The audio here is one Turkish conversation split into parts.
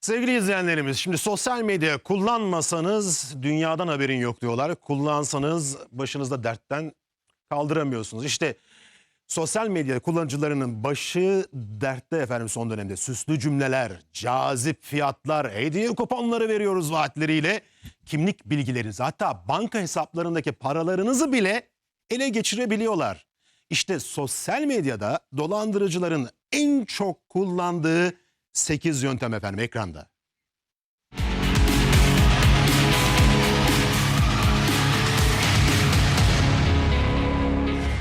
Sevgili izleyenlerimiz şimdi sosyal medya kullanmasanız dünyadan haberin yok diyorlar. Kullansanız başınızda dertten kaldıramıyorsunuz. İşte sosyal medya kullanıcılarının başı dertte efendim son dönemde. Süslü cümleler, cazip fiyatlar, hediye kuponları veriyoruz vaatleriyle kimlik bilgilerinizi hatta banka hesaplarındaki paralarınızı bile ele geçirebiliyorlar. İşte sosyal medyada dolandırıcıların en çok kullandığı 8 yöntem efendim ekranda.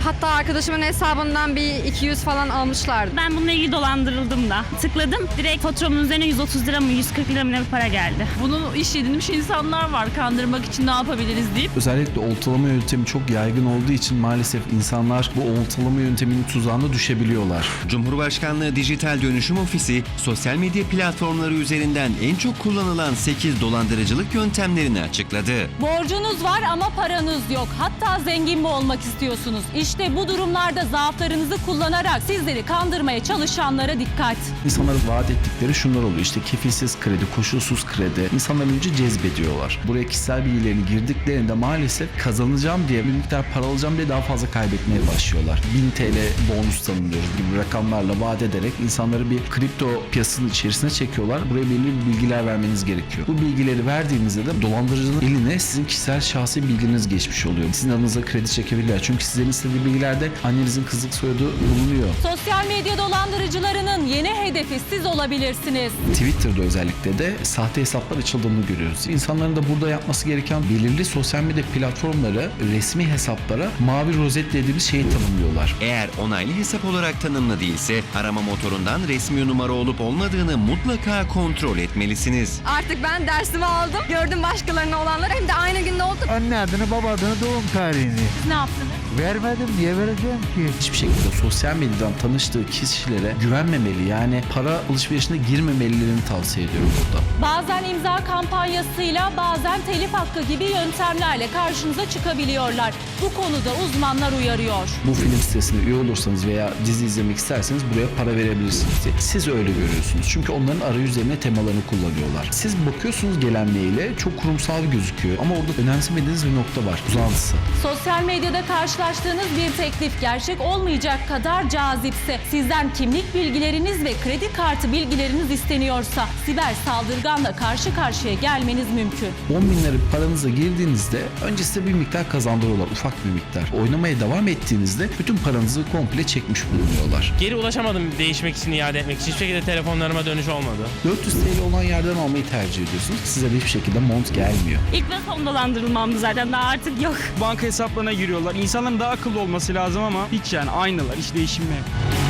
Hatta arkadaşımın hesabından bir 200 falan almışlardı. Ben bununla ilgili dolandırıldım da. Tıkladım. Direkt faturamın üzerine 130 lira mı 140 lira mı ne bir para geldi. Bunu iş edinmiş insanlar var. Kandırmak için ne yapabiliriz deyip. Özellikle oltalama yöntemi çok yaygın olduğu için maalesef insanlar bu oltalama yönteminin tuzağına düşebiliyorlar. Cumhurbaşkanlığı Dijital Dönüşüm Ofisi, sosyal medya platformları üzerinden en çok kullanılan 8 dolandırıcılık yöntemlerini açıkladı. Borcunuz var ama paranız yok. Hatta zengin mi olmak istiyorsunuz? İşte bu durumlarda zaaflarınızı kullanarak sizleri kandırmaya çalışanlara dikkat. İnsanlara vaat ettikleri şunlar oluyor. İşte kefilsiz kredi, koşulsuz kredi. İnsanlar önce cezbediyorlar. Buraya kişisel bilgilerini girdiklerinde maalesef kazanacağım diye bir miktar para alacağım diye daha fazla kaybetmeye başlıyorlar. 1000 TL bonus tanımlıyoruz gibi rakamlarla vaat ederek insanları bir kripto piyasasının içerisine çekiyorlar. Buraya belli bir bilgiler vermeniz gerekiyor. Bu bilgileri verdiğinizde de dolandırıcının eline sizin kişisel şahsi bilginiz geçmiş oluyor. Sizin adınıza kredi çekebilirler. Çünkü sizlerin istediği bilgilerde annenizin kızlık soyadı bulunuyor. Sosyal medya dolandırıcılarının yeni hedefi siz olabilirsiniz. Twitter'da özellikle de sahte hesaplar açıldığını görüyoruz. İnsanların da burada yapması gereken belirli sosyal medya platformları resmi hesaplara mavi rozet dediğimiz şeyi tanımlıyorlar. Eğer onaylı hesap olarak tanımlı değilse arama motorundan resmi numara olup olmadığını mutlaka kontrol etmelisiniz. Artık ben dersimi aldım. Gördüm başkalarına olanları hem de aynı günde oldu. Anne adını, baba adını, doğum tarihini. Ne yaptınız? Vermedim diye vereceğim ki. Hiçbir şekilde sosyal medyadan tanıştığı kişilere güvenmemeli. Yani para alışverişine girmemelilerini tavsiye ediyorum burada. Bazen imza kampanyasıyla bazen telif hakkı gibi yöntemlerle karşınıza çıkabiliyorlar. Bu konuda uzmanlar uyarıyor. Bu film sitesine üye olursanız veya dizi izlemek isterseniz buraya para verebilirsiniz diye. Siz öyle görüyorsunuz. Çünkü onların arayüzlerine temalarını kullanıyorlar. Siz bakıyorsunuz gelen maile çok kurumsal gözüküyor ama orada önemsemediğiniz bir nokta var. Uzantısı. Sosyal medyada karşılaştığınız bir teklif gerçek olmayacak kadar cazipse, sizden kimlik bilgileriniz ve kredi kartı bilgileriniz isteniyorsa siber saldırganla karşı karşıya gelmeniz mümkün. 10 bin lira paranıza girdiğinizde önce size bir miktar kazandırıyorlar. Ufak bir miktar. Oynamaya devam ettiğinizde bütün paranızı komple çekmiş bulunuyorlar. Geri ulaşamadım değişmek için, iade etmek için. Hiçbir şekilde telefonlarıma dönüş olmadı. 400 TL olan yerden almayı tercih ediyorsunuz. Size de hiçbir şekilde mont gelmiyor. İlk ve son dolandırılmamdı zaten daha artık yok. banka hesaplarına giriyorlar. İnsanların daha akıllı olması lazım ama hiç yani aynılar. Hiç değişim yok.